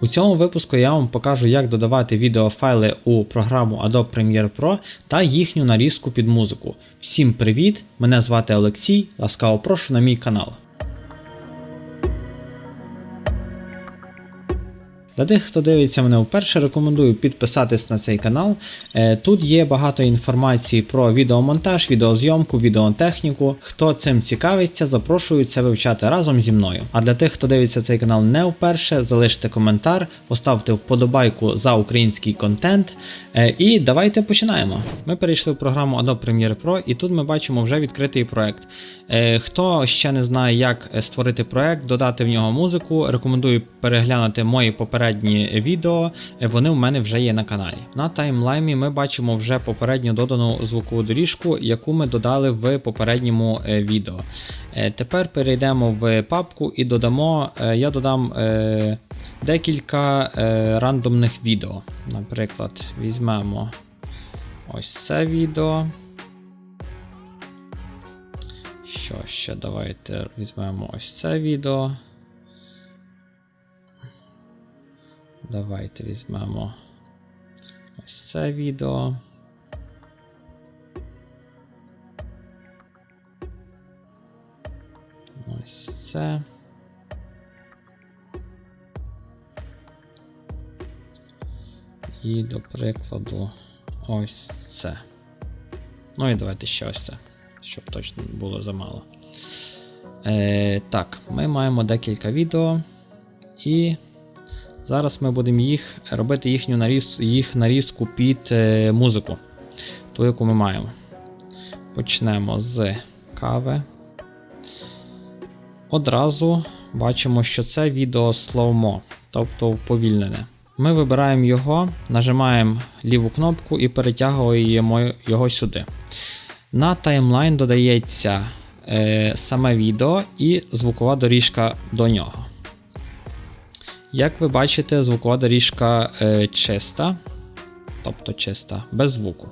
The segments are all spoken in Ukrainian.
У цьому випуску я вам покажу, як додавати відеофайли у програму Adobe Premiere Pro та їхню нарізку під музику. Всім привіт! Мене звати Олексій. Ласкаво прошу на мій канал. Для тих, хто дивиться мене вперше, рекомендую підписатись на цей канал. Е, Тут є багато інформації про відеомонтаж, відеозйомку, відеотехніку. Хто цим цікавиться, запрошую це вивчати разом зі мною. А для тих, хто дивиться цей канал не вперше, залиште коментар, поставте вподобайку за український контент. Е, І давайте починаємо. Ми перейшли в програму Adobe Premiere Pro, і тут ми бачимо вже відкритий проект. Е, Хто ще не знає, як створити проект, додати в нього музику, рекомендую переглянути мої попередні відео. Е, Вони в мене вже є на каналі. На таймлайні ми бачимо вже попередньо додану звукову доріжку, яку ми додали в попередньому е, відео. Е, Тепер перейдемо в папку і додамо. Я додам. Декілька рандомних відео. Наприклад, візьмемо ось це відео. Що ще? Давайте візьмемо ось це відео. Давайте візьмемо ось це відео. Ось це. І, до прикладу, ось це. Ну і давайте ще ось це, щоб точно було замало. Е, Так, ми маємо декілька відео. І зараз ми будемо їх робити їхню наріз, їх нарізку під е, музику, ту, яку ми маємо. Почнемо з кави. Одразу бачимо, що це відео словмо, тобто вповільнене. Ми вибираємо його, нажимаємо ліву кнопку і перетягуємо його сюди. На таймлайн додається е, саме відео і звукова доріжка до нього. Як ви бачите, звукова доріжка е, чиста, тобто чиста, без звуку.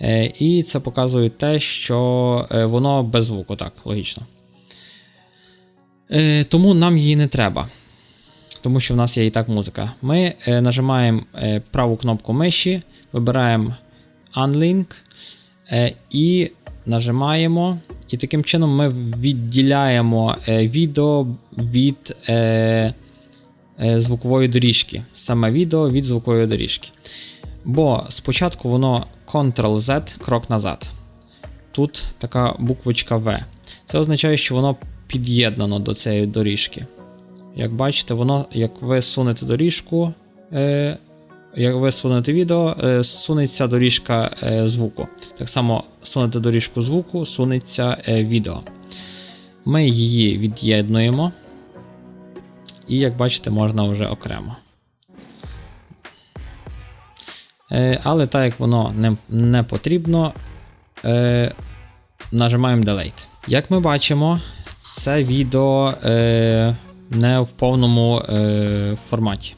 Е, і це показує те, що е, воно без звуку, так, логічно. Е, тому нам її не треба тому що в нас є і так музика. Ми е, нажимаємо е, праву кнопку миші, вибираємо Unlink е, і нажимаємо. І таким чином ми відділяємо е, відео від е, звукової доріжки. Саме відео від звукової доріжки. Бо спочатку воно Ctrl-Z, крок назад. Тут така буквочка V. Це означає, що воно під'єднано до цієї доріжки. Як бачите, воно, як ви сунете доріжку, е, як ви сунете відео, е, сунеться доріжка е, звуку. Так само сунете доріжку звуку, сунеться е, відео. Ми її від'єднуємо. І, як бачите, можна вже окремо. Е, але так як воно не, не потрібно, е, нажимаємо Delete. Як ми бачимо, це відео. Е, не в повному е, форматі.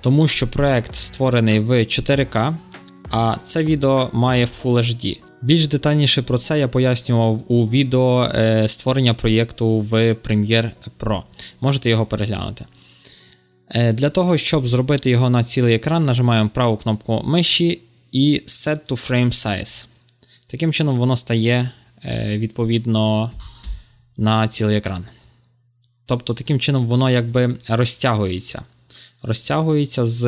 Тому що проект створений в 4К, а це відео має Full HD. Більш детальніше про це я пояснював у відео е, створення проєкту в Premiere Pro. Можете його переглянути. Е, для того, щоб зробити його на цілий екран, нажимаємо праву кнопку миші і Set to Frame Size. Таким чином, воно стає е, відповідно на цілий екран. Тобто, таким чином воно якби розтягується. Розтягується з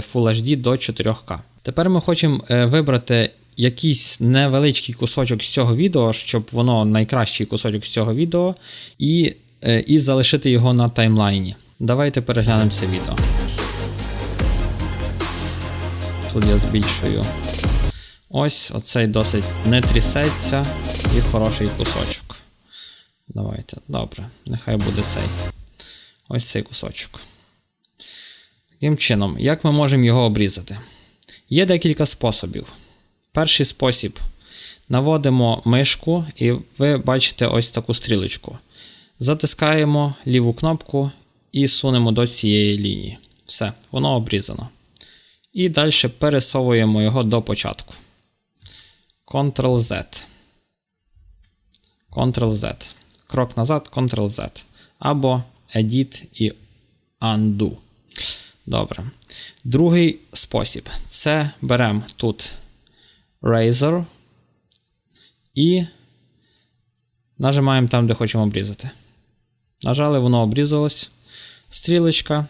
Full HD до 4К. Тепер ми хочемо вибрати якийсь невеличкий кусочок з цього відео, щоб воно найкращий кусочок з цього відео, і, е, і залишити його на таймлайні. Давайте переглянемо це відео. Тут я збільшую. Ось, оцей досить не трясеться і хороший кусочок. Давайте, добре, нехай буде цей. Ось цей кусочок. Таким чином, як ми можемо його обрізати? Є декілька способів. Перший спосіб. Наводимо мишку, і ви бачите ось таку стрілочку. Затискаємо ліву кнопку і сунемо до цієї лінії. Все, воно обрізано. І далі пересовуємо його до початку. Ctrl-Z. Ctrl-Z. Крок назад, Ctrl-Z. Або Edit і Undo. Добре. Другий спосіб. Це беремо тут Razor і нажимаємо там, де хочемо обрізати. Нажали, воно обрізалось. Стрілочка.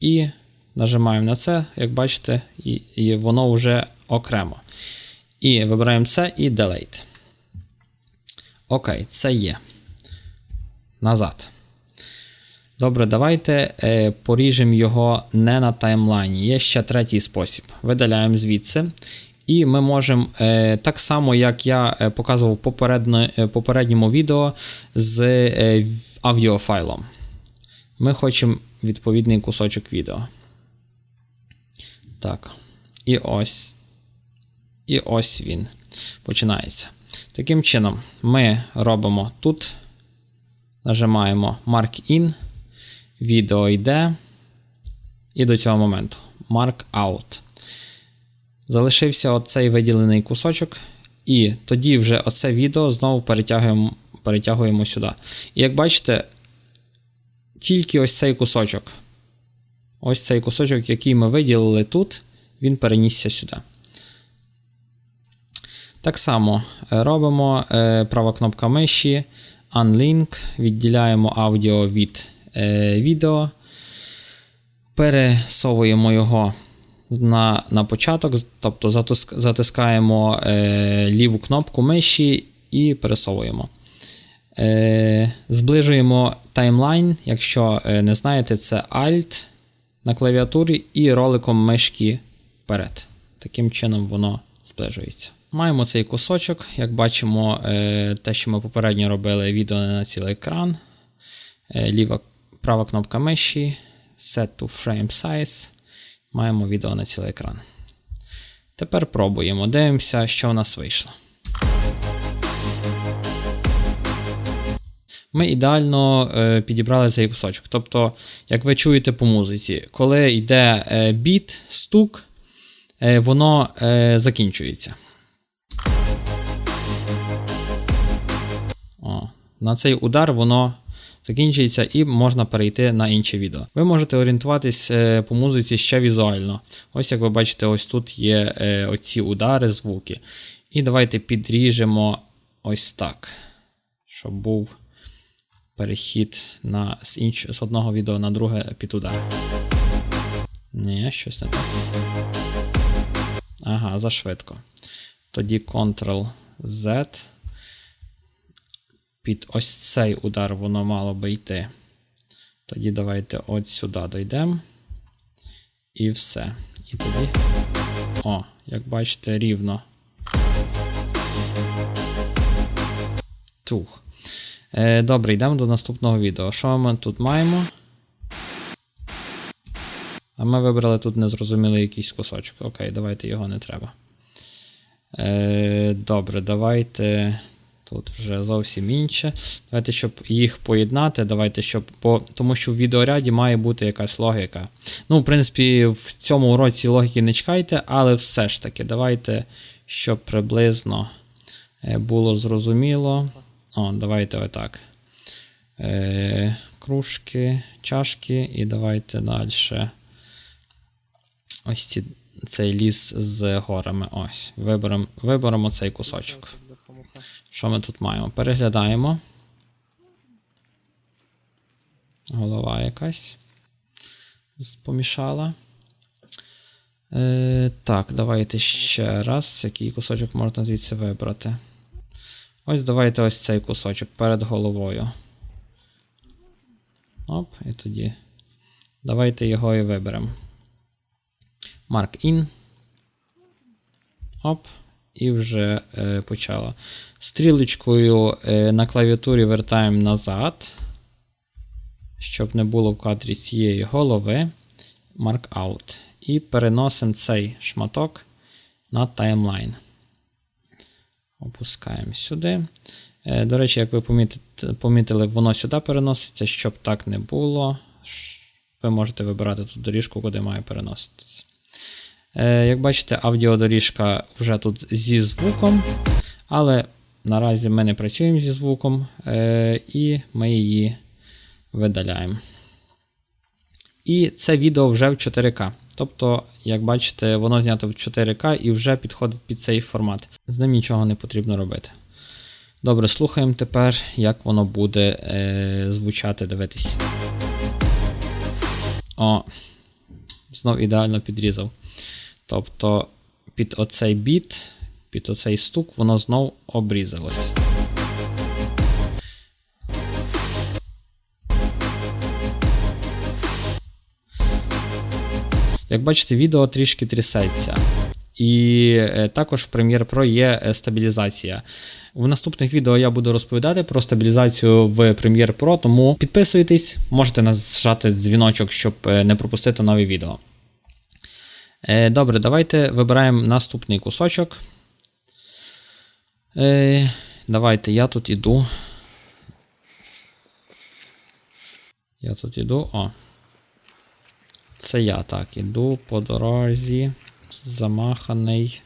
І нажимаємо на це, як бачите, і, і воно вже окремо. І вибираємо це і Delete. Окей, це є. Назад. Добре, давайте е, поріжемо його не на таймлайні. Є ще третій спосіб. Видаляємо звідси. І ми можемо, е, так само, як я е, показував в е, попередньому відео з аудіофайлом. Ми хочемо відповідний кусочок відео. Так. І ось. І ось він починається. Таким чином, ми робимо тут, нажимаємо Mark In, відео йде. І до цього моменту Mark Out. Залишився оцей виділений кусочок, і тоді вже оце відео знову перетягуємо перетягуємо сюди. І як бачите, тільки ось цей кусочок. Ось цей кусочок, який ми виділили тут, він перенісся сюди. Так само е, робимо е, права кнопка миші, Unlink, відділяємо аудіо від е, відео, пересовуємо його на на початок, тобто затиск, затискаємо е, ліву кнопку миші і пересовуємо. Е, Зближуємо таймлайн, якщо е, не знаєте, це Alt на клавіатурі і роликом мишки вперед. Таким чином воно зближується. Маємо цей кусочок, як бачимо, е, те, що ми попередньо робили, відео не на цілий екран. Е, ліва права кнопка миші, Set to Frame Size. Маємо відео на цілий екран. Тепер пробуємо. Дивимося, що в нас вийшло. Ми ідеально е, підібрали цей кусочок. Тобто, як ви чуєте по музиці, коли йде е, біт, стук, е, воно е, закінчується. О, На цей удар воно закінчується і можна перейти на інше відео. Ви можете орієнтуватись е, по музиці ще візуально. Ось як ви бачите, ось тут є е, оці удари, звуки. І давайте підріжемо ось так, щоб був перехід на, з, інш, з одного відео на друге під удар. Ні, щось не так. Ага, зашвидко. Тоді Ctrl-Z. Під ось цей удар воно мало би йти. Тоді давайте от сюди дійдемо. І все. І тоді. О, як бачите, рівно. Тух. Е, Добре, йдемо до наступного відео. Що ми тут маємо? А ми вибрали тут незрозумілий якийсь кусочок. Окей, давайте його не треба. Е, Добре, давайте. Тут вже зовсім інше. Давайте, щоб їх поєднати, давайте, щоб. Бо, тому що в відеоряді має бути якась логіка. Ну, в принципі, в цьому уроці логіки не чекайте, але все ж таки, давайте, щоб приблизно е, було зрозуміло. О, давайте отак. Е, Кружки, чашки, і давайте далі. Ось ці, цей ліс з горами. Ось. Виберемо, виберемо цей кусочок. Що ми тут маємо? Переглядаємо. Голова якась помішала. Е, Так, давайте ще раз. Який кусочок можна звідси вибрати. Ось давайте ось цей кусочок перед головою. Оп, і тоді. Давайте його і виберемо. Mark in. Оп. І вже е, почало. Стрілочкою е, на клавіатурі вертаємо назад. Щоб не було в кадрі цієї голови. Mark out. І переносимо цей шматок на таймлайн. Опускаємо сюди. Е, до речі, як ви помітили, воно сюди переноситься, щоб так не було. Ви можете вибирати тут доріжку, куди має переноситися. Е, як бачите, аудіодоріжка вже тут зі звуком, але наразі ми не працюємо зі звуком, е, і ми її видаляємо. І це відео вже в 4К. Тобто, як бачите, воно знято в 4К і вже підходить під цей формат. З ним нічого не потрібно робити. Добре, слухаємо тепер, як воно буде е, звучати, дивитись. О, знов ідеально підрізав. Тобто, під оцей біт, під оцей стук, воно знов обрізалось. Як бачите, відео трішки трясеться. І е, також в Premiere Pro є е, стабілізація. У наступних відео я буду розповідати про стабілізацію в Premiere Pro, тому підписуйтесь, можете нажати дзвіночок, щоб е, не пропустити нові відео. Е, Добре, давайте вибираємо наступний кусочок. Е, Давайте я тут іду. Я тут іду. О. Це я так, іду по дорозі. Замаханий.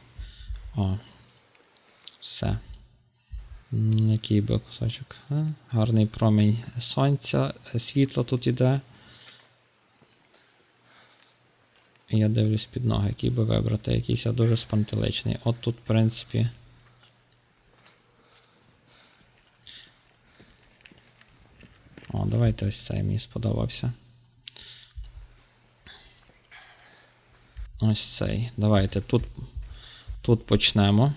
О. Все. Який би кусочок? Гарний промінь сонця, е, світло тут іде. І Я дивлюсь під ноги, який би вибрати. Якийсь я дуже спантеличний. От тут, в принципі. О, давайте ось цей мені сподобався. Ось цей. Давайте тут, тут почнемо.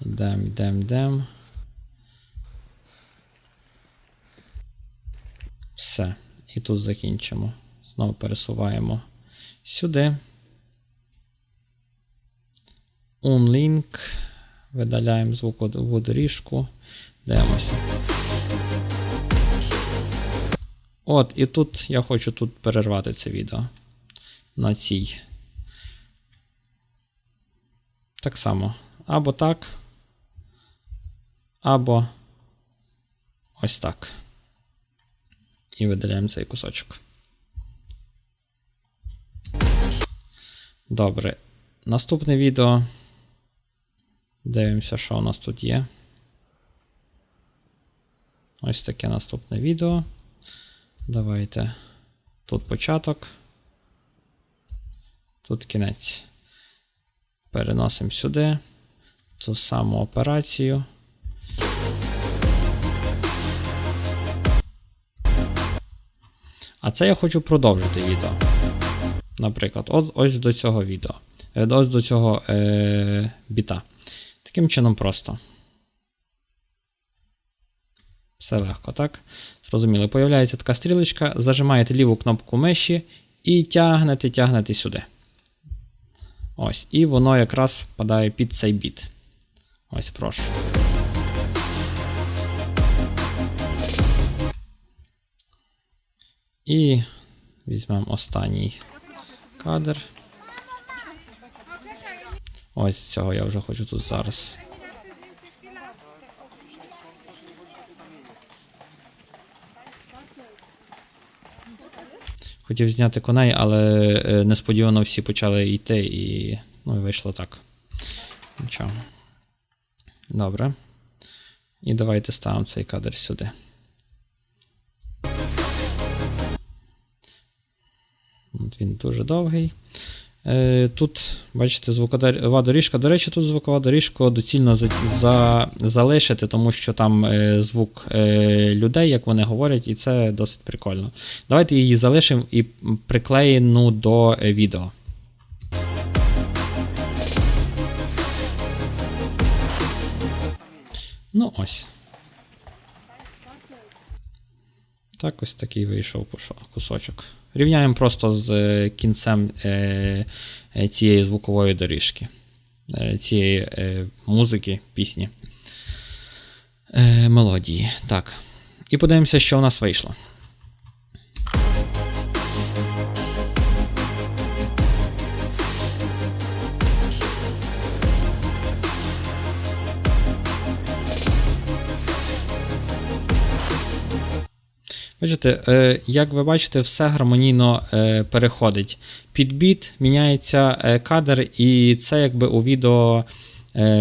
Йдемо, йдемо, йдемо. Все. І тут закінчимо. Знову пересуваємо сюди. Unlink. Видаляємо звукову доріжку. Дивимося. От, і тут я хочу тут перервати це відео. На цій. Так само. Або так. Або ось так. І видаляємо цей кусочок. Добре. Наступне відео. Дивимося, що у нас тут є. Ось таке наступне відео. Давайте. Тут початок. Тут кінець. Переносимо сюди. Ту саму операцію. А це я хочу продовжити відео. Наприклад, от, ось до цього відео. Е, Ось до цього е, біта. Таким чином просто. Все легко, так? Зрозуміло. Появляється така стрілочка, зажимаєте ліву кнопку миші і тягнете, тягнете сюди. Ось. І воно якраз впадає під цей біт. Ось, прошу. І візьмемо останній кадр. Ось цього я вже хочу тут зараз. Хотів зняти коней, але е, несподівано всі почали йти, і ну, і вийшло так. Нічого. Добре. І давайте ставимо цей кадр сюди. Він дуже довгий. Е, Тут, бачите, звукова доріжка. До речі, тут звукова доріжка доцільно за, за, залишити, тому що там е, звук е, людей, як вони говорять, і це досить прикольно. Давайте її залишимо і приклеїмо до відео. Ну ось. Так, ось такий вийшов кусочок. Рівняємо просто з е, кінцем е, е, цієї звукової доріжки, цієї музики, пісні, мелодії. Так. І подивимося, що у нас вийшло. Бачите, е, як ви бачите, все гармонійно е, переходить. Під біт міняється е, кадр, і це якби у відео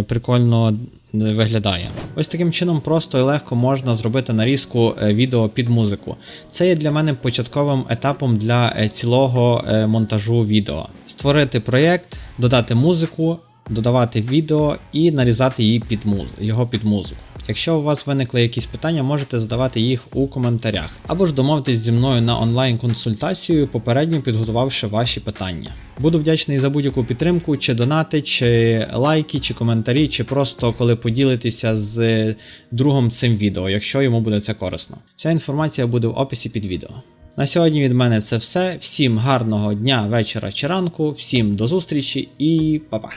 прикольно виглядає. Ось таким чином просто і легко можна зробити нарізку відео під музику. Це є для мене початковим етапом для цілого монтажу відео. Створити проєкт, додати музику, додавати відео і нарізати її під муз... його під музику. Якщо у вас виникли якісь питання, можете задавати їх у коментарях, або ж домовитись зі мною на онлайн-консультацію, попередньо підготувавши ваші питання. Буду вдячний за будь-яку підтримку, чи донати, чи лайки, чи коментарі, чи просто коли поділитеся з другом цим відео, якщо йому буде це корисно. Вся інформація буде в описі під відео. На сьогодні від мене це все. Всім гарного дня, вечора чи ранку, всім до зустрічі і па-па!